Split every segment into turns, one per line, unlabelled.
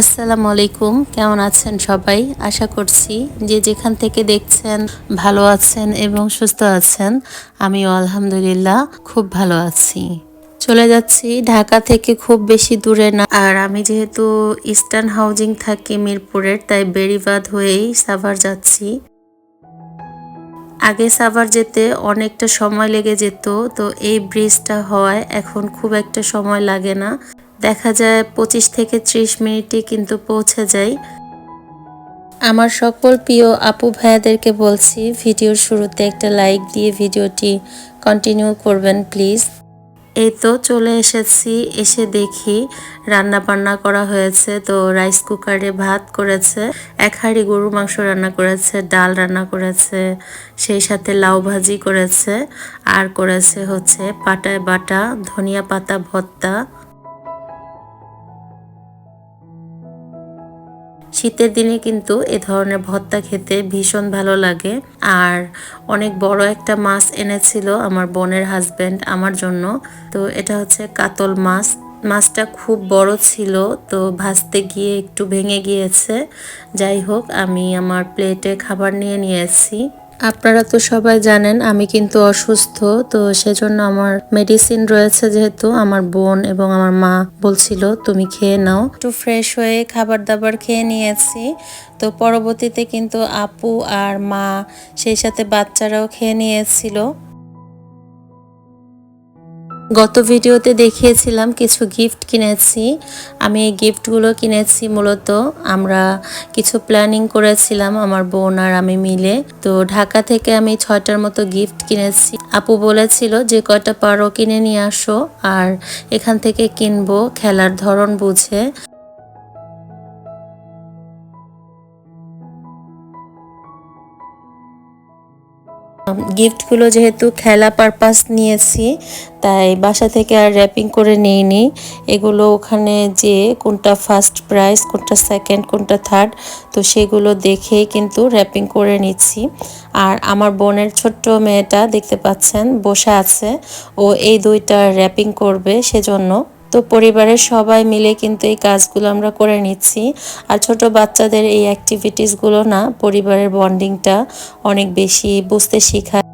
আসসালামু আলাইকুম, কেমন আছেন সবাই? আশা করছি যে যেখান থেকে দেখছেন ভালো আছেন এবং সুস্থ আছেন। আমি আলহামদুলিল্লাহ খুব ভালো আছি। চলে যাচ্ছি ঢাকা থেকে খুব বেশি দূরে না। আর আমি যেহেতু ইস্টার্ন হাউজিং থাকি মিরপুরের, তাই বেরিবাদ হয়েই সাভার যাচ্ছি। আগে সাভার যেতে অনেকটা সময় লেগে যেত, তো এই ব্রিজটা হওয়ায় এখন খুব একটা সময় লাগে না। দেখা যায় পঁচিশ থেকে ত্রিশ মিনিটে কিন্তু পৌঁছে যাই আমার সকল প্রিয় আপু ভাইয়াদেরকে বলছি, ভিডিওর শুরুতে একটা লাইক দিয়ে ভিডিওটি কন্টিনিউ করবেন প্লিজ এই তো চলে এসেছি, এসে দেখি রান্না বান্না করা হয়েছে। তো রাইস কুকারে ভাত করেছে, এক হাঁড়ি গরু মাংস রান্না করেছে, ডাল রান্না করেছে, সেই সাথে লাউ ভাজি করেছে, আর করেছে হচ্ছে পাটায় বাটা, ধনিয়া পাতা, ভর্তা। শীতের দিনে কিন্তু এ ধরনের ভর্তা খেতে ভীষণ ভালো লাগে। আর অনেক বড় একটা মাছ এনেছিল আমার বোনের হাজব্যান্ড আমার জন্য। তো এটা হচ্ছে কাতল মাছ। মাছটা খুব বড় ছিল, তো ভাজতে গিয়ে একটু ভেঙে গিয়েছে। যাই হোক, আমি আমার প্লেটে খাবার নিয়ে নিয়েছি। আপনারা তো সবাই জানেন আমি কিন্তু অসুস্থ, তো সেজন্য আমার মেডিসিন রয়েছে যেহেতু আমার বোন এবং আমার মা বলছিল তুমি খেয়ে নাও। একটু ফ্রেশ হয়ে খাবার দাবার খেয়ে নিয়েছি, তো পরবর্তীতে কিন্তু আপু আর মা সেই সাথে বাচ্চারাও খেয়ে নিয়েছিল। গত ভিডিওতে দেখিয়েছিলাম কিছু গিফট কিনেছি। আমি এই গিফটগুলো কিনেছি মূলত। আমরা কিছু প্ল্যানিং করেছিলাম আমার বোন আর আমি মিলে। তো ঢাকা থেকে আমি ছয়টার মতো গিফট কিনেছি। আপু বলেছিল, যে কয়টা পারো কিনে নিয়ে আসো, আর এখান থেকে কিনবো, খেলার ধরন বুঝে। গিফটগুলো যেহেতু খেলা পারপাস নিয়েছি, তাই বাসা থেকে আর র্যাপিং করে নিইনি। এগুলো ওখানে যে কোনটা ফার্স্ট প্রাইজ কোনটা সেকেন্ড কোনটা থার্ড তো সেগুলো দেখেই কিন্তু র্যাপিং করে নিচ্ছি। আর আমার বোনের ছোট্ট মেয়েটা দেখতে পাচ্ছেন, বসে আছে। ও এই দুইটা র্যাপিং করবে সেজন্য তো পরিবারের সবাই মিলে কিন্তু এই কাজগুলো আমরা করে নিচ্ছি। আর ছোট বাচ্চাদের এই অ্যাক্টিভিটিসগুলো না পরিবারের বন্ডিংটা অনেক বেশি বুঝতে শেখায়।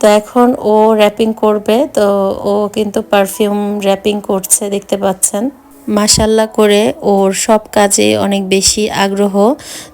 তো এখন ও র্যাপিং করবে, তো ও কিন্তু পারফিউম র্যাপিং করছে, দেখতে পাচ্ছেন। মাসাল্লাহ করে ওর সব কাজে অনেক বেশি আগ্রহ।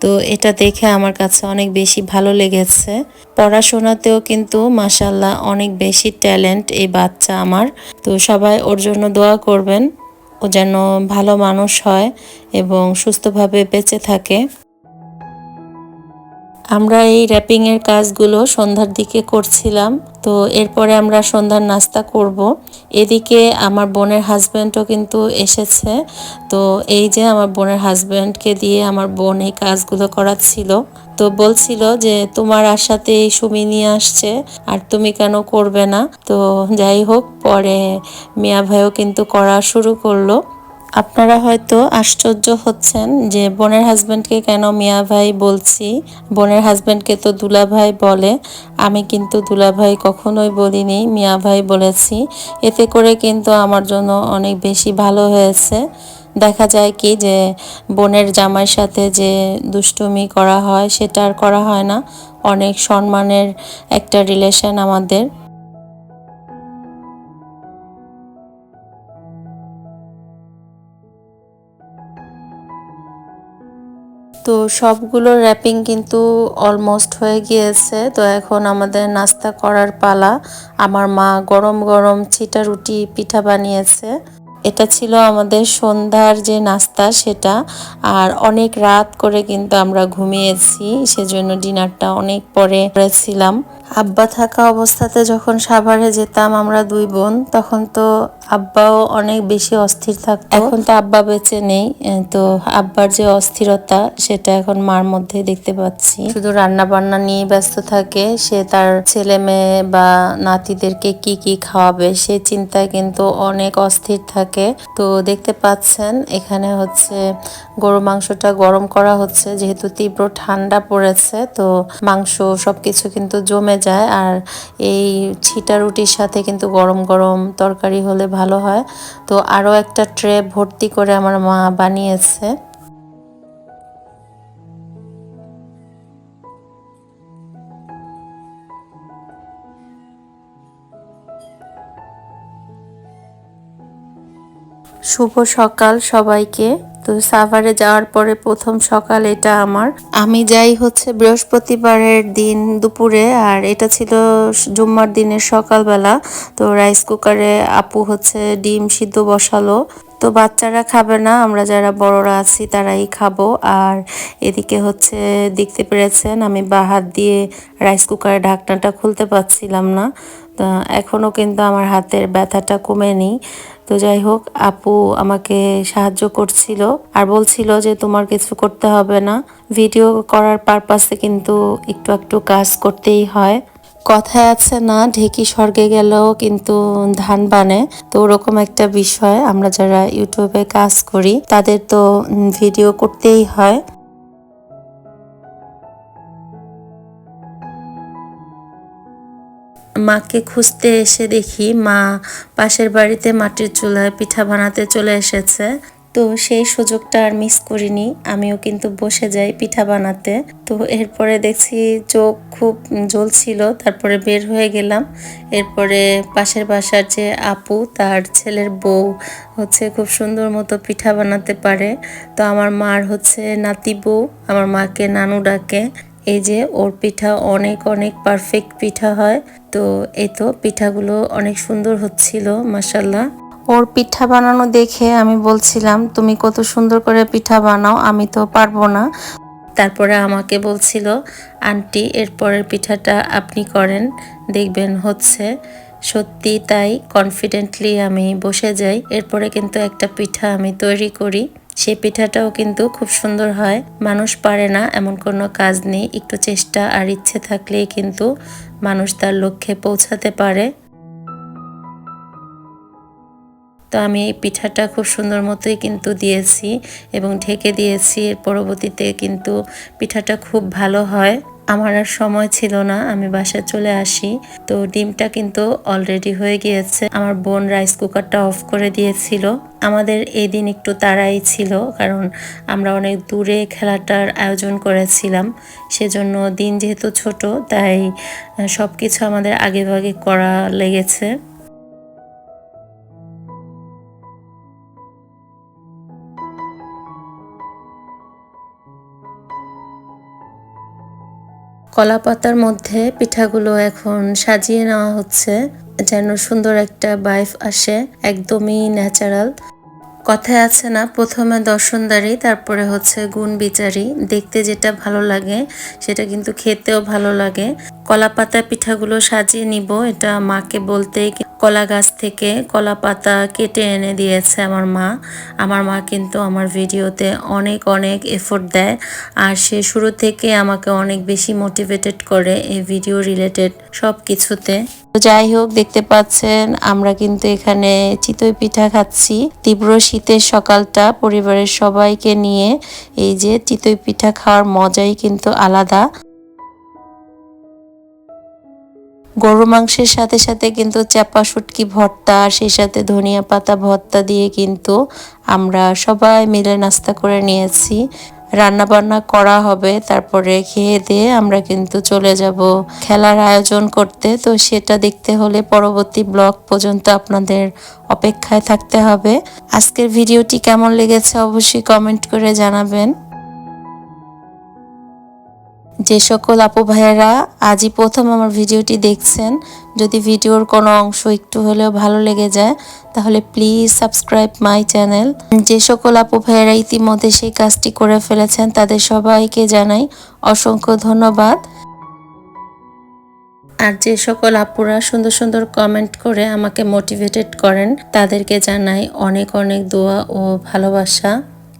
তো এটা দেখে আমার কাছে অনেক বেশি ভালো লেগেছে। পড়াশোনাতেও কিন্তু মাসাল্লাহ অনেক বেশি ট্যালেন্ট এই বাচ্চা আমার। তো সবাই ওর জন্য দোয়া করবেন। ও যেন ভালো মানুষ হয় এবং সুস্থভাবে বেঁচে থাকে। আমরা এই র্যাপিংয়ের কাজগুলো সন্ধ্যার দিকে করছিলাম। তো এরপরে আমরা সন্ধ্যার নাস্তা করব। এদিকে আমার বোনের হাজব্যান্ডও কিন্তু এসেছে। তো এই যে আমার বোনের হাজব্যান্ডকে দিয়ে আমার বোন এই কাজগুলো করাচ্ছিল। তো বলছিল যে, তোমার আশাতে এই সুমি নিয়ে আসছে, আর তুমি কেন করবে না? তো যাই হোক, পরে মিয়া ভাইও কিন্তু করা শুরু করল। আপনারা হয়তো আশ্চর্য হচ্ছেন যে বোনের হাজব্যান্ডকে কেন মিয়া ভাই বলছি। বোনের হাজব্যান্ডকে তো দুলা ভাই বলে। আমি কিন্তু দুলা ভাই কখনোই বলিনি, মিয়া ভাই বলেছি। এতে করে কিন্তু আমার জন্য অনেক বেশি ভালো হয়েছে। দেখা যায় কি যে বোনের জামাইয়ের সাথে যে দুষ্টুমি করা হয়, সেটা আর করা হয় না। অনেক সম্মানের একটা রিলেশন আমাদের। তো সবগুলো র্যাপিং কিন্তু অলমোস্ট হয়ে গিয়েছে। তো এখন আমাদের নাস্তা করার পালা। আমার মা গরম গরম চিটা রুটি পিঠা বানিয়েছে। এটা ছিল আমাদের সন্ধ্যার যে নাস্তা সেটা। আর অনেক রাত করে কিন্তু আমরা ঘুমিয়েছি, সেজন্য ডিনারটা অনেক পরে করেছিলাম। আব্বা থাকা অবস্থাতে যখন সাভারে যেতাম আমরা দুই বোন, তখন তো আব্বাও অনেক বেশি অস্থির থাকতো। এখন তো আব্বা বেঁচে নেই তো আব্বার যে অস্থিরতা, সেটা এখন মার মধ্যে দেখতে পাচ্ছি। শুধু রান্না বান্না নিয়ে ব্যস্ত থাকে, সে তার ছেলে মেয়ে বা নাতিদেরকে কি কি খাওয়াবে, সে চিন্তায় কিন্তু অনেক অস্থির থাকে। তো দেখতে পাচ্ছেন, এখানে হচ্ছে গরু মাংসটা গরম করা হচ্ছে, যেহেতু তীব্র ঠান্ডা পড়েছে, তো মাংস সবকিছু কিন্তু জমে যায় আর এই ছিটা রুটির সাথে কিন্তু গরম গরম তরকারি হলে ভালো হয়। তো আরও একটা ট্রে ভর্তি করে আমার মা বানিয়েছে। শুভ সকাল সবাইকে। তো সাভারে যাওয়ার পরে প্রথম সকাল এটা আমার। আমি যাই হচ্ছে বৃহস্পতিবারের দিন দুপুরে, আর এটা ছিল জুম্মার দিনের সকালবেলা। তো রাইস কুকারে আপু হচ্ছে ডিম সিদ্ধ বসালো। তো বাচ্চারা খাবে না, আমরা যারা বড়রা আছি তারাই খাব। আর এদিকে হচ্ছে দেখতে পেরেছেন, আমি বা হাত দিয়ে রাইস কুকারের ঢাকনাটা খুলতে পারছিলাম না। তো এখনও কিন্তু আমার হাতের ব্যথাটা কমেনি তো যাই হোক, আপু আমাকে সাহায্য করছিল আর বলছিল যে তোমার কিছু করতে হবে না। ভিডিও করার পারপাসে কিন্তু একটু একটু কাজ করতেই হয়। কথায় আছে না, ঢেকি স্বর্গে গেলেও কিন্তু ধান বানে। তো ওরকম একটা বিষয়, আমরা যারা ইউটিউবে কাজ করি, তাদের তো ভিডিও করতেই হয়। মাকে খুঁজতে এসে দেখি মা পাশের বাড়িতে মাটির চুলায় পিঠা বানাতে চলে এসেছে। তো সেই সুযোগটা আর মিস করিনি। আমিও কিন্তু বসে যাই পিঠা বানাতে। তো এরপরে দেখছি চোখ খুব জ্বলছিল, তারপরে বের হয়ে গেলাম। এরপরে পাশের বাসার যে আপু, তার ছেলের বউ হচ্ছে খুব সুন্দর মতো পিঠা বানাতে পারে। তো আমার মার হচ্ছে নাতি বউ, আমার মাকে নানু ডাকে। এই যে ওর পিঠা অনেক অনেক পারফেক্ট পিঠা হয়। তো এই তো পিঠাগুলো অনেক সুন্দর হচ্ছিল মাসাল্লাহ ওর পিঠা বানানো দেখে আমি বলছিলাম তুমি কত সুন্দর করে পিঠা বানাও আমি তো পারব না। তারপরে আমাকে বলছিল আন্টি এরপরের পিঠাটা আপনি করেন দেখবেন হচ্ছে। সত্যি তাই কনফিডেন্টলি আমি বসে যাই এরপরে কিন্তু একটা পিঠা আমি তৈরি করি। সেই পিঠাটাও কিন্তু খুব সুন্দর হয়। মানুষ পারে না, এমন কোনো কাজ নেই। একটু চেষ্টা আর ইচ্ছে থাকলেই কিন্তু মানুষ তার লক্ষ্যে পৌঁছাতে পারে। তো আমি এই পিঠাটা খুব সুন্দর মতোই কিন্তু দিয়েছি এবং ঢেকে দিয়েছি। এর পরবর্তীতে কিন্তু পিঠাটা খুব ভালো হয়। আমার আর সময় ছিল না, আমি বাসায় চলে আসি। তো ডিমটা কিন্তু অলরেডি হয়ে গিয়েছে। আমার বোন রাইস কুকারটা অফ করে দিয়েছিল। আমাদের এই দিন একটু তাড়াই ছিল, কারণ আমরা অনেক দূরে খেলাটার আয়োজন করেছিলাম। সেজন্য দিন যেহেতু ছোট, তাই সব কিছু আমাদের আগে ভাগে করা লেগেছে। কলা পাতার মধ্যে পিঠাগুলো এখন সাজিয়ে নেওয়া হচ্ছে। যেন সুন্দর একটা বাইফ আসে, একদমই ন্যাচারাল কথায় আছে না, প্রথমে দর্শনদারি, তারপরে হচ্ছে গুণ বিচারি। দেখতে যেটা ভালো লাগে, সেটা কিন্তু খেতেও ভালো লাগে। কলা পাতা পিঠাগুলো সাজিয়ে নিব, এটা মাকে বলতে কলা গাছ থেকে কলা পাতা কেটে এনে দিয়েছে আমার মা। আমার মা কিন্তু আমার ভিডিওতে অনেক অনেক এফোর্ট দেয়। আর সে শুরু থেকে আমাকে অনেক বেশি মোটিভেটেড করে এই ভিডিও রিলেটেড সব কিছুতে যাই হোক দেখতে পাচ্ছেন, আমরা কিন্তু এখানে চিতই পিঠা খাচ্ছি। তীব্র শীতের সকালটা পরিবারের সবাইকে নিয়ে এই যে চিতই পিঠা খাওয়ার মজাই কিন্তু আলাদা। গরু মাংসের সাথে সাথে কিন্তু চাপা শুটকি ভর্তা সেই সাথে ধনিয়া পাতা ভর্তা দিয়ে কিন্তু আমরা সবাই মিলে নাস্তা করে নিয়েছি। রান্না বান্না করা হবে, তারপরে খেয়ে দিয়ে আমরা কিন্তু চলে যাব খেলার আয়োজন করতে। তো সেটা দেখতে হলে পরবর্তী ব্লগ পর্যন্ত আপনাদের অপেক্ষায় থাকতে হবে। আজকের ভিডিওটি কেমন লেগেছে অবশ্যই কমেন্ট করে জানাবেন। যে সকল আপু ভাইয়ারা আজই প্রথম আমার ভিডিওটি দেখছেন, যদি ভিডিওর কোনো অংশ একটু হলেও ভালো লেগে যায়, তাহলে প্লিজ সাবস্ক্রাইব মাই চ্যানেল। যে সকল আপু ভাইয়ারা ইতিমধ্যে সেই কাজটি করে ফেলেছেন, তাদের সবাইকে জানাই অসংখ্য ধন্যবাদ। আর যে সকল আপুরা সুন্দর সুন্দর কমেন্ট করে আমাকে মোটিভেটেড করেন, তাদেরকে জানাই অনেক অনেক দোয়া ও ভালোবাসা।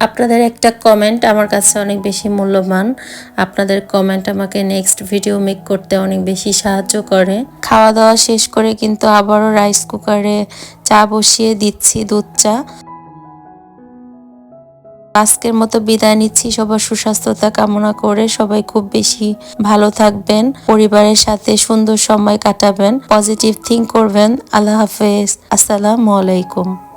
আপনাদের একটা কমেন্ট আমার কাছে অনেক বেশি মূল্যবান। আপনাদের কমেন্ট আমাকে নেক্সট ভিডিও মেক করতে অনেক বেশি সাহায্য করে। খাওয়া দাওয়া শেষ করে কিন্তু আবারও রাইস কুকারে চা বসিয়ে দিচ্ছি দুধ চা। আজকের মতো বিদায় নিচ্ছি। সবার সুস্বাস্থ্যতা কামনা করে সবাই খুব বেশি ভালো থাকবেন। পরিবারের সাথে সুন্দর সময় কাটাবেন। পজিটিভ থিঙ্ক করবেন। আল্লাহ হাফেজ। আসসালামু আলাইকুম।